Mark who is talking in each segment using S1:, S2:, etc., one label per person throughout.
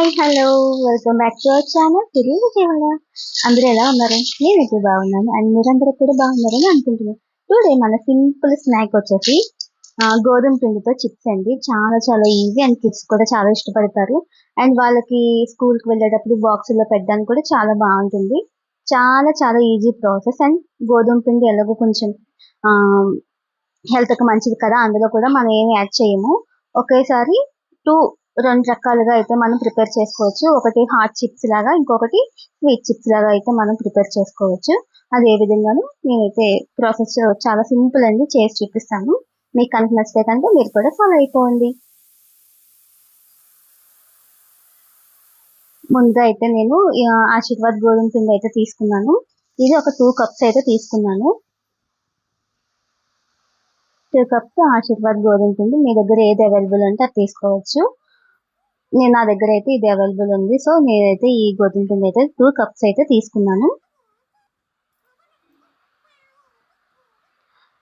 S1: Hi hello welcome back to our channel తెలియదు విజయవాడ అందరూ ఎలా ఉన్నారు? నేనైతే బాగున్నాను. అండ్ మీరందరూ కూడా బాగున్నారని అనుకుంటున్నాను. టుడే మన సింపుల్ స్నాక్ వచ్చేసి గోధుమ పిండితో చిప్స్ అండి. చాలా చాలా ఈజీ అండ్ కిడ్స్ కూడా చాలా ఇష్టపడతారు. అండ్ వాళ్ళకి స్కూల్కి వెళ్ళేటప్పుడు బాక్స్లో పెట్టడానికి కూడా చాలా బాగుంటుంది. చాలా చాలా ఈజీ ప్రాసెస్ అండ్ గోధుమ పిండి ఎలాగో కొంచెం హెల్త్కి మంచిది కదా అందులో కూడా మనం ఏమి యాడ్ చేయము. ఒకేసారి టూ రెండు రకాలుగా అయితే మనం ప్రిపేర్ చేసుకోవచ్చు. ఒకటి హాట్ చిప్స్ లాగా ఇంకొకటి స్వీట్ చిప్స్ లాగా అయితే మనం ప్రిపేర్ చేసుకోవచ్చు. అది ఏ విధంగాను నేనైతే ప్రాసెస్ చాలా సింపుల్ అండి చేసి చూపిస్తాను. మీకు కనుక నచ్చితే కనుక మీరు కూడా ఫాలో అయిపోండి. ముందుగా అయితే నేను ఆశీర్వాద్ గోధుమ పిండి అయితే తీసుకున్నాను. ఇది ఒక టూ కప్స్ అయితే తీసుకున్నాను. టూ కప్స్ ఆశీర్వాద్ గోధుమ పిండి మీ దగ్గర ఏది అవైలబుల్ ఉంటే అది తీసుకోవచ్చు. నేను నా దగ్గర అయితే ఇది అవైలబుల్ ఉంది. సో నేనైతే ఈ గోధుమ పిండి అయితే టూ కప్స్ అయితే తీసుకున్నాను.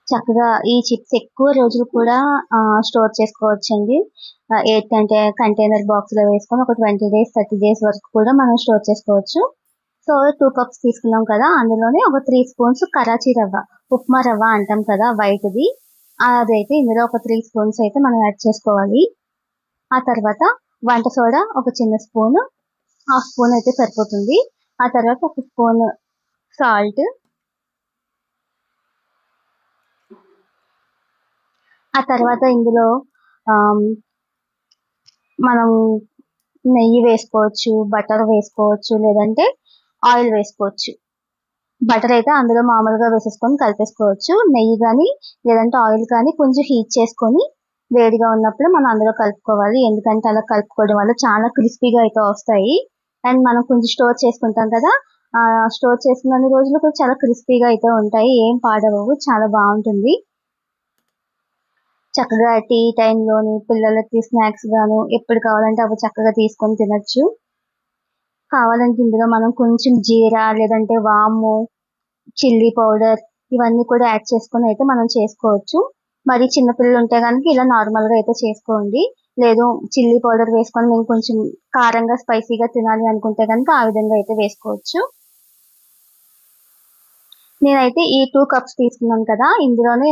S1: చక్కగా ఈ చిప్స్ ఎక్కువ రోజులు కూడా స్టోర్ చేసుకోవచ్చండి. ఎయిట్ కంటైనర్ బాక్స్లో వేసుకొని ఒక ట్వంటీ డేస్ థర్టీ డేస్ వరకు కూడా మనం స్టోర్ చేసుకోవచ్చు. సో టూ కప్స్ తీసుకున్నాం కదా అందులోనే ఒక త్రీ స్పూన్స్ కరాచీ రవ్వ ఉప్మా రవ్వ అంటాం కదా వైట్ది అదైతే ఇందులో ఒక త్రీ స్పూన్స్ అయితే మనం యాడ్ చేసుకోవాలి. ఆ తర్వాత వంట సోడా ఒక చిన్న స్పూన్ హాఫ్ స్పూన్ అయితే సరిపోతుంది. ఆ తర్వాత ఒక స్పూన్ సాల్ట్. ఆ తర్వాత ఇందులో మనం నెయ్యి వేసుకోవచ్చు బటర్ వేసుకోవచ్చు లేదంటే ఆయిల్ వేసుకోవచ్చు. బటర్ అయితే అందులో మామూలుగా వేసేసుకొని కలిపేసుకోవచ్చు. నెయ్యి కానీ లేదంటే ఆయిల్ కానీ కొంచెం హీట్ చేసుకొని వేడిగా ఉన్నప్పుడు మనం అందులో కలుపుకోవాలి. ఎందుకంటే అలా కలుపుకోవడం వల్ల చాలా క్రిస్పీగా అయితే వస్తాయి. అండ్ మనం కొంచెం స్టోర్ చేసుకుంటాం కదా ఆ స్టోర్ చేసుకున్న రోజులు కూడా చాలా క్రిస్పీగా అయితే ఉంటాయి. ఏం పాడవవు చాలా బాగుంటుంది. చక్కగా టీ టైంలోని పిల్లలకి స్నాక్స్ గాను ఎప్పుడు కావాలంటే అవి చక్కగా తీసుకొని తినొచ్చు. కావాలంటే ఇందులో మనం కొంచెం జీరా లేదంటే వాము చిల్లీ పౌడర్ ఇవన్నీ కూడా యాడ్ చేసుకొని అయితే మనం చేసుకోవచ్చు. మరి చిన్నపిల్లలు ఉంటే కనుక ఇలా నార్మల్గా అయితే చేసుకోండి. లేదు చిల్లీ పౌడర్ వేసుకొని మేము కొంచెం కారంగా స్పైసీగా తినాలి అనుకుంటే కనుక ఆ విధంగా అయితే వేసుకోవచ్చు. నేనైతే ఈ టూ కప్స్ తీసుకున్నాను కదా ఇందులోనే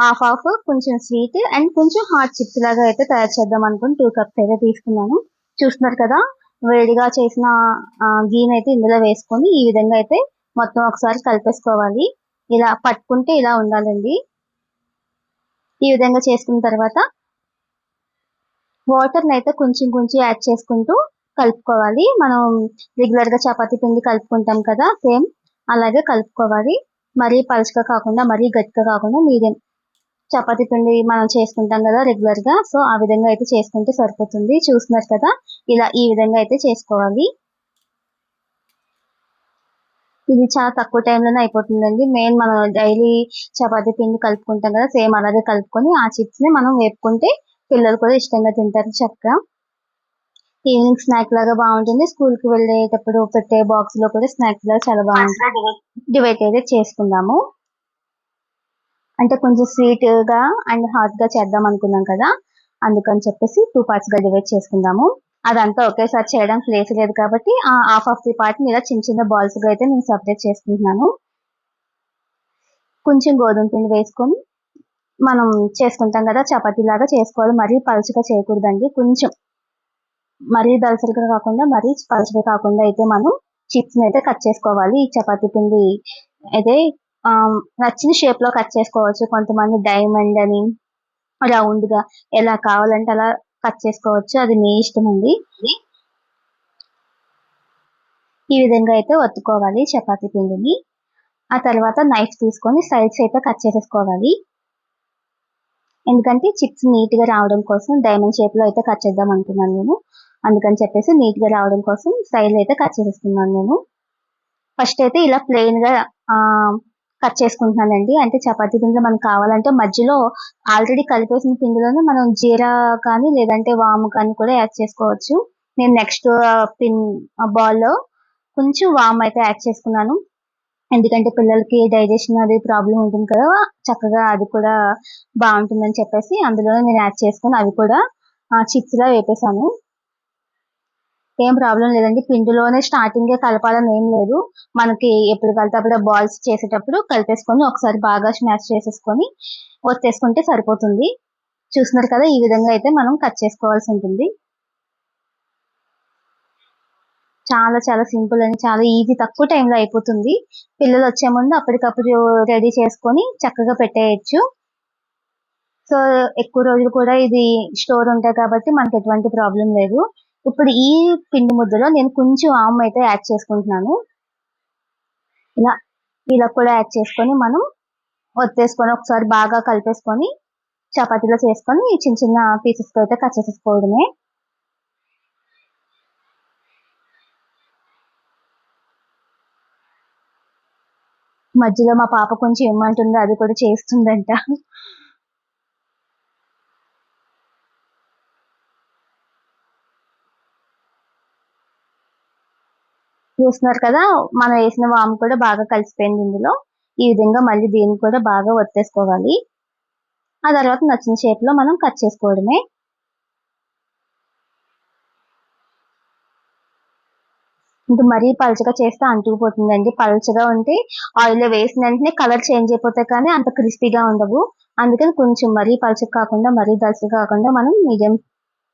S1: హాఫ్ హాఫ్ కొంచెం స్వీట్ అండ్ కొంచెం హాట్ చిప్స్ లాగా అయితే తయారు చేద్దాం అనుకుని టూ కప్స్ అయితే తీసుకున్నాను. చూస్తున్నారు కదా వేడిగా చేసిన గీన్ గీని అయితే ఇందులో వేసుకొని ఈ విధంగా అయితే మొత్తం ఒకసారి కలిపేసుకోవాలి. ఇలా పట్టుకుంటే ఇలా ఉండాలండి. ఈ విధంగా చేసుకున్న తర్వాత వాటర్ అయితే కొంచెం కొంచెం యాడ్ చేసుకుంటూ కలుపుకోవాలి. మనం రెగ్యులర్గా పిండి కలుపుకుంటాం కదా సేమ్ అలాగే కలుపుకోవాలి. మరీ పలుచగా కాకుండా మరీ గట్టిగా కాకుండా మీడియం చపాతి పిండి మనం చేసుకుంటాం కదా రెగ్యులర్గా. సో ఆ విధంగా అయితే చేసుకుంటే సరిపోతుంది. చూస్తున్నారు కదా? ఇలా ఈ విధంగా అయితే చేసుకోవాలి. ఇది చాలా తక్కువ టైంలోనే అయిపోతుందండి. మెయిన్ మనం డైలీ చపాతీ పిండి కలుపుకుంటాం కదా సేమ్ అలాగే కలుపుకొని ఆ చిప్స్ని మనం వేపుకుంటే పిల్లలు కూడా ఇష్టంగా తింటారు చక్కగా. ఈవినింగ్ స్నాక్ లాగా బాగుంటుంది. స్కూల్కి వెళ్ళేటప్పుడు పెట్టే బాక్స్లో కూడా స్నాక్స్ లాగా చాలా బాగుంటుంది డివైడ్ అయితే చేసుకుందాము. అంటే కొంచెం స్వీట్గా అండ్ హాట్గా చేద్దాం అనుకున్నాం కదా అందుకని చెప్పేసి టూ పార్ట్స్గా డివైడ్ చేసుకుందాము. అదంతా ఒకేసారి చేయడానికి ప్లేస్ లేదు కాబట్టి ఆ హాఫ్ ఆఫ్ ది పార్ట్ని ఇలా చిన్న చిన్న బాల్స్గా అయితే నేను సపరేట్ చేసుకుంటున్నాను. కొంచెం గోధుమ పిండి వేసుకొని మనం చేసుకుంటాం కదా చపాతీలాగా చేసుకోవాలి. మరీ పలుచగా చేయకూడదండి. కొంచెం మరీ దలసరిగా కాకుండా మరీ పలుచగా కాకుండా అయితే మనం చిప్స్ని అయితే కట్ చేసుకోవాలి. ఈ చపాతీ పిండి అయితే నచ్చిన షేప్లో కట్ చేసుకోవచ్చు. కొంతమంది డైమండ్ అని రౌండ్గా ఎలా కావాలంటే అలా కట్ చేసుకోవచ్చు. అది మీ ఇష్టం అండి. ఈ విధంగా అయితే ఒత్తుకోవాలి చపాతీ పిండిని. ఆ తర్వాత నైఫ్ తీసుకొని సైడ్స్ అయితే కట్ చేసేసుకోవాలి. ఎందుకంటే చిప్స్ నీట్గా రావడం కోసం డైమండ్ షేప్లో అయితే కట్ చేద్దాం అనుకున్నాను నేను. అందుకని చెప్పేసి నీట్గా రావడం కోసం సైజ్ అయితే కట్ చేసేస్తున్నాను నేను. ఫస్ట్ అయితే ఇలా ప్లెయిన్గా కట్ చేసుకుంటున్నానండి. అంటే చపాతీ పిండిలో మనకు కావాలంటే మధ్యలో ఆల్రెడీ కలిపేసిన పిండిలోనే మనం జీరా కానీ లేదంటే వాము కానీ కూడా యాడ్ చేసుకోవచ్చు. నేను నెక్స్ట్ పిన్ బాల్లో కొంచెం వామ్ అయితే యాడ్ చేసుకున్నాను. ఎందుకంటే పిల్లలకి డైజెషన్ అది ప్రాబ్లం ఉంటుంది కదా చక్కగా అది కూడా బాగుంటుందని చెప్పేసి అందులో నేను యాడ్ చేసుకుని అవి కూడా చిప్స్ లా వేపేసాను ఏం ప్రాబ్లం లేదండి. పిండిలోనే స్టార్టింగే కలపాలని ఏం లేదు. మనకి ఎప్పుడు కలితే అప్పుడు బాల్స్ చేసేటప్పుడు కలిపేసుకొని ఒకసారి బాగా స్మాష్ చేసేసుకొని వచ్చేసుకుంటే సరిపోతుంది. చూస్తున్నారు కదా ఈ విధంగా అయితే మనం కట్ చేసుకోవాల్సి ఉంటుంది. చాలా చాలా సింపుల్ అండి. చాలా ఈజీ తక్కువ టైంలో అయిపోతుంది. పిల్లలు వచ్చే ముందు అప్పటికప్పుడు రెడీ చేసుకొని చక్కగా పెట్టేయచ్చు. సో ఎక్కువ రోజులు కూడా ఇది స్టోర్ ఉంటాయి కాబట్టి మనకి ఎటువంటి ప్రాబ్లం లేదు. ఇప్పుడు ఈ పిండి ముద్దలో నేను కొంచెం ఆమ్ అయితే యాడ్ చేసుకుంటున్నాను. ఇలా ఇలా కూడా యాడ్ చేసుకొని మనం ఒత్తేసుకొని ఒకసారి బాగా కలిపేసుకొని చపాతీలో చేసుకొని చిన్న చిన్న పీసెస్తో అయితే కట్ చేసేసుకోవడమే. మధ్యలో మా పాప కొంచెం ఏమంటుందో అది కూడా చేస్తుందంట. చూస్తున్నారు కదా మనం వేసిన వాము కూడా బాగా కలిసిపోయింది ఇందులో. ఈ విధంగా మళ్ళీ దీన్ని కూడా బాగా ఒత్తేసుకోవాలి. ఆ తర్వాత నచ్చిన షేప్లో మనం కట్ చేసుకోవడమే. ఇంకా మరీ పలుచగా చేస్తే అంటుకుపోతుందండి. పలుచగా ఉంటే ఆయిల్ వేసిన వెంటనే కలర్ చేంజ్ అయిపోతాయి కానీ అంత క్రిస్పీగా ఉండవు. అందుకని కొంచెం మరీ పలుచగా కాకుండా మరీ దలసగా కాకుండా మనం మీడియం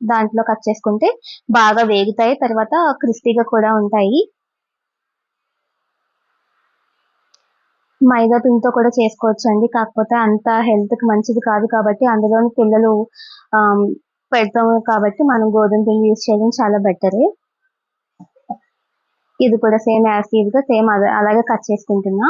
S1: దాంట్లో కట్ చేసుకుంటే బాగా వేగుతాయి. తర్వాత క్రిస్పీగా కూడా ఉంటాయి. మైదా పిండితో కూడా చేసుకోవచ్చు అండి కాకపోతే అంత హెల్త్కి మంచిది కాదు కాబట్టి అందులోని పిల్లలు పెడతాము కాబట్టి మనం గోధుమ పిండి యూజ్ చేయడం చాలా బెటర్ ఇది కూడా సేమ్ యాజ్గా సేమ్ అలాగే కట్ చేసుకుంటున్నా.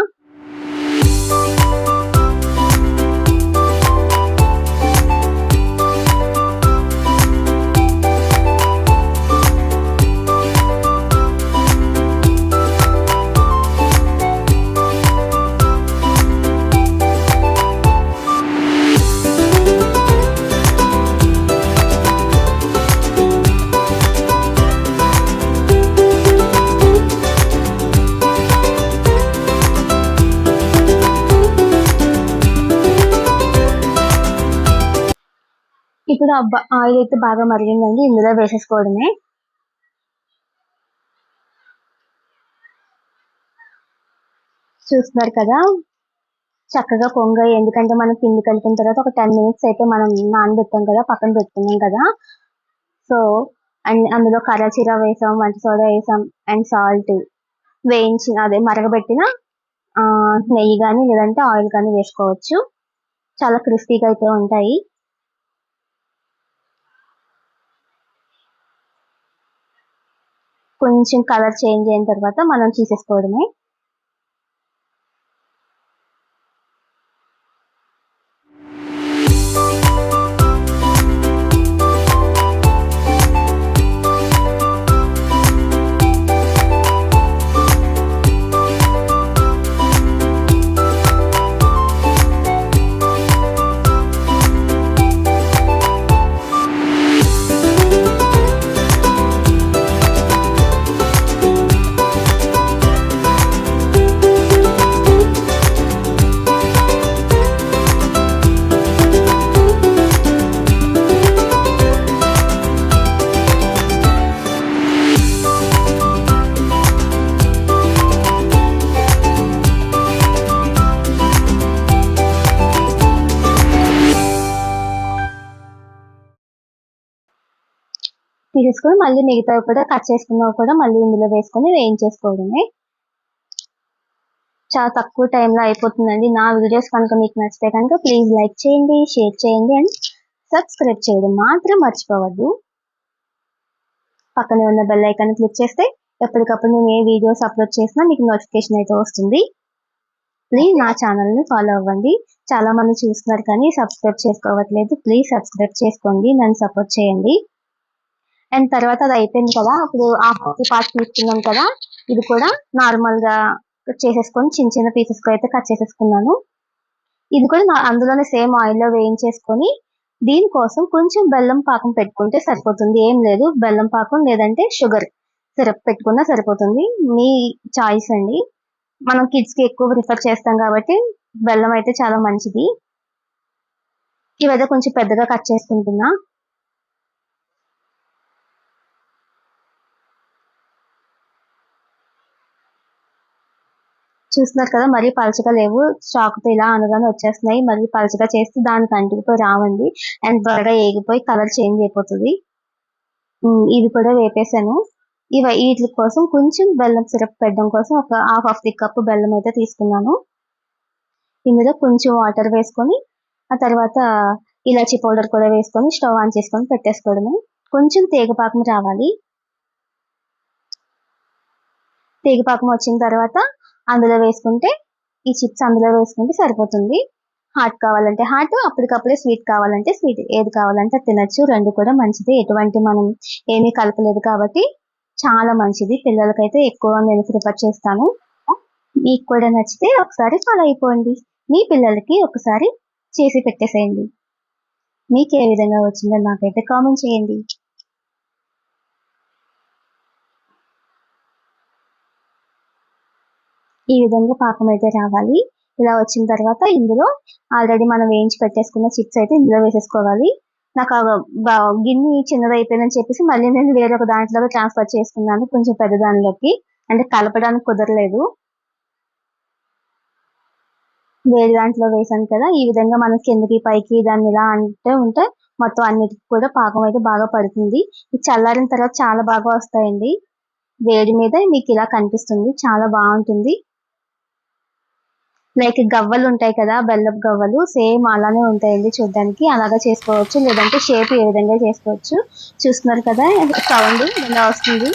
S1: కూడా ఆయిల్ అయితే బాగా మరిగిందండి ఇందులో వేసేసుకోవడమే. చూస్తున్నారు కదా చక్కగా పొంగాయి. ఎందుకంటే మనం పిండి కలిపిన తర్వాత ఒక టెన్ మినిట్స్ అయితే మనం నానబెట్టాం కదా పక్కన పెట్టుకున్నాం కదా. సో అండ్ అందులో కరాచీర వేసాం వంట సోడా వేసాం అండ్ సాల్ట్ వేయించిన అదే మరగబెట్టిన నెయ్యి కానీ లేదంటే ఆయిల్ కానీ వేసుకోవచ్చు. చాలా క్రిస్పీగా అయితే ఉంటాయి. కొంచెం కలర్ చేంజ్ అయిన తర్వాత మనం తీసేసుకోవడమే. తీసేసుకొని మళ్ళీ మిగతావి కూడా కట్ చేసుకున్నవి కూడా మళ్ళీ ఇందులో వేసుకొని వేయించేసుకోవడమే. చాలా తక్కువ టైంలో అయిపోతుందండి. నా వీడియోస్ కనుక మీకు నచ్చితే కనుక ప్లీజ్ లైక్ చేయండి షేర్ చేయండి అండ్ సబ్స్క్రైబ్ చేయడం మాత్రం మర్చిపోవద్దు. పక్కనే ఉన్న బెల్ ఐకాన్ క్లిక్ చేస్తే ఎప్పటికప్పుడు నేను ఏ వీడియోస్ అప్లోడ్ చేసినా మీకు నోటిఫికేషన్ అయితే వస్తుంది. ప్లీజ్ నా ఛానల్ని ఫాలో అవ్వండి. చాలా మంది చూస్తున్నారు కానీ సబ్స్క్రైబ్ చేసుకోవట్లేదు. ప్లీజ్ సబ్స్క్రైబ్ చేసుకోండి. నన్ను సపోర్ట్ చేయండి. అండ్ తర్వాత అది అయిపోయింది కదా ఇప్పుడు ఆ పార్ట్ తీసుకున్నాం కదా ఇది కూడా నార్మల్గా చేసేసుకొని చిన్న చిన్న పీసెస్ అయితే కట్ చేసేసుకున్నాను. ఇది కూడా అందులోనే సేమ్ ఆయిల్లో వేయించేసుకొని దీనికోసం కొంచెం బెల్లం పాకం పెట్టుకుంటే సరిపోతుంది. ఏం లేదు బెల్లం పాకం లేదంటే షుగర్ సిరప్ పెట్టుకున్నా సరిపోతుంది. మీ చాయిస్ అండి. మనం కిడ్స్కి ఎక్కువ ప్రిఫర్ చేస్తాం కాబట్టి బెల్లం అయితే చాలా మంచిది. ఇవైతే కొంచెం పెద్దగా కట్ చేసుకుంటున్నా. చూస్తున్నారు కదా మరీ పలచగా లేవు. చాకుతో ఇలా అనగానే వచ్చేస్తున్నాయి. మరీ పలచగా చేస్తే దానికి అంటుకుపోయి రావండి. అండ్ త్వరగా ఏగిపోయి కలర్ చేంజ్ అయిపోతుంది. ఇది కూడా వేపేసాను ఇవి వీటి కోసం కొంచెం బెల్లం సిరప్ పెట్టడం కోసం ఒక హాఫ్ ఆఫ్ ది కప్ బెల్లం అయితే తీసుకున్నాను. ఇందులో కొంచెం వాటర్ వేసుకొని ఆ తర్వాత ఇలాచీ పౌడర్ కూడా వేసుకొని స్టవ్ ఆన్ చేసుకొని పెట్టేసుకోవడమే. కొంచెం తేగపాకం రావాలి. తేగపాకం వచ్చిన తర్వాత అందులో వేసుకుంటే ఈ చిప్స్ అందులో వేసుకుంటే సరిపోతుంది. హాట్ కావాలంటే హాట్ అప్పటికప్పుడే స్వీట్ కావాలంటే స్వీట్ ఏది కావాలంటే అది తినచ్చు. రెండు కూడా మంచిది. ఎటువంటి మనం ఏమీ కలపలేదు కాబట్టి చాలా మంచిది. పిల్లలకైతే ఎక్కువ నేను ప్రిఫర్ చేస్తాను. మీకు కూడా నచ్చితే ఒకసారి ఫాలో అయిపోండి. మీ పిల్లలకి ఒకసారి చేసి పెట్టేసేయండి. మీకు ఏ విధంగా వచ్చిందో నాకైతే కామెంట్ చేయండి. ఈ విధంగా పాకం అయితే రావాలి. ఇలా వచ్చిన తర్వాత ఇందులో ఆల్రెడీ మనం వేయించి పెట్టేసుకున్న చిప్స్ అయితే ఇందులో వేసేసుకోవాలి. నాకు ఆ గిన్నె చిన్నది అయిపోయిందని చెప్పేసి మళ్ళీ నేను వేరొక దాంట్లోకి ట్రాన్స్ఫర్ చేసుకున్నాను కొంచెం పెద్ద దానిలోకి అంటే కలపడానికి కుదరలేదు. వేరే దాంట్లో వేసాను కదా ఈ విధంగా మనం కిందకి పైకి దాన్ని ఇలా అంటే ఉంటే మొత్తం అన్నిటికి కూడా పాకం అయితే బాగా పడుతుంది. ఇది చల్లారిన తర్వాత చాలా బాగా వస్తాయండి. వేడి మీద మీకు ఇలా కనిపిస్తుంది. చాలా బాగుంటుంది. లైక్ గవ్వలు ఉంటాయి కదా బెల్లపు గవ్వలు సేమ్ అలానే ఉంటాయండి చూడడానికి. అలాగా చేసుకోవచ్చు. లేదంటే షేప్ ఏ విధంగా చేసుకోవచ్చు. చూస్తున్నారు కదా సౌండ్ ఇలా వస్తుంది?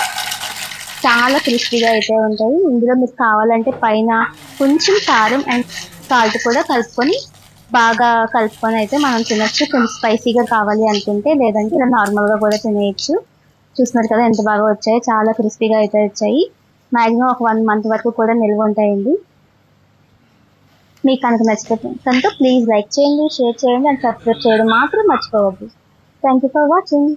S1: చాలా క్రిస్పీగా అయితే ఉంటాయి. ఇందులో మీకు కావాలంటే పైన కొంచెం కారం అండ్ సాల్ట్ కూడా కలుపుకొని బాగా కలుపుకొని అయితే మనం తినచ్చు. కొంచెం స్పైసీగా కావాలి అనుకుంటే లేదంటే ఇలా నార్మల్గా కూడా తినేయచ్చు. చూస్తున్నారు కదా ఎంత బాగా వచ్చాయి. చాలా క్రిస్పీగా అయితే వచ్చాయి. మ్యాక్సిమం ఒక వన్ మంత్ వరకు కూడా నిల్వ ఉంటాయండి. మీకు కనుక నచ్చిపోతుంది కనుక ప్లీజ్ లైక్ చేయండి షేర్ చేయండి అండ్ సబ్స్క్రైబ్ చేయడం మాత్రం మర్చిపోవద్దు. Thank you for watching